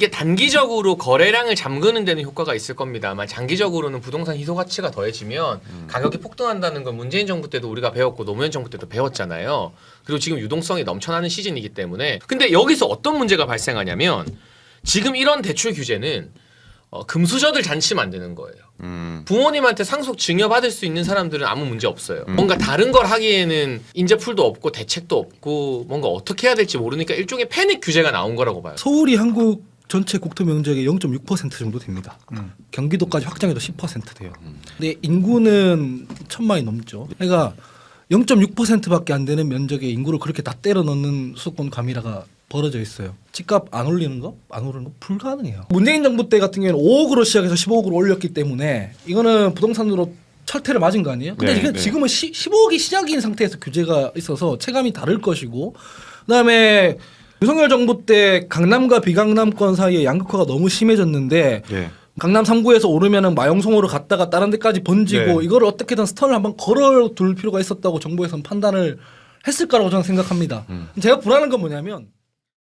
이게 단기적으로 거래량을 잠그는 데는 효과가 있을 겁니다만 장기적으로는 부동산 희소 가치가 더해지면 가격이 폭등한다는 건 문재인 정부 때도 우리가 배웠고 노무현 정부 때도 배웠잖아요. 그리고 지금 유동성이 넘쳐나는 시즌이기 때문에 근데 여기서 어떤 문제가 발생하냐면 지금 이런 대출 규제는 어, 금수저들 잔치 만드는 거예요. 음. 부모님한테 상속 증여받을 수 있는 사람들은 아무 문제 없어요. 뭔가 다른 걸 하기에는 인재풀도 없고 대책도 없고 뭔가 어떻게 해야 될지 모르니까 일종의 패닉 규제가 나온 거라고 봐요. 서울이 한국 전체 국토 면적의 0.6% 정도 됩니다. 경기도까지 확장해도 10% 돼요. 근데 인구는 천만이 넘죠. 그러니까 0.6%밖에 안 되는 면적의 인구를 그렇게 다 때려 넣는 수도권 가미라가 벌어져 있어요. 집값 안 올리는 거? 안 오르는 거? 불가능해요. 문재인 정부 때 같은 경우에는 5억으로 시작해서 15억으로 올렸기 때문에 이거는 부동산으로 철퇴를 맞은 거 아니에요? 근데 네, 지금, 네. 지금은 시, 15억이 시작인 상태에서 규제가 있어서 체감이 다를 것이고 그다음에 윤석열 정부 때 강남과 비강남권 사이에 양극화가 너무 심해졌는데 예. 강남 3구에서 오르면은 마용성으로 갔다가 다른 데까지 번지고 네. 이거를 어떻게든 스턴을 한번 걸어둘 필요가 있었다고 정부에서는 판단을 했을 거라고 저는 생각합니다. 제가 불안한 건 뭐냐면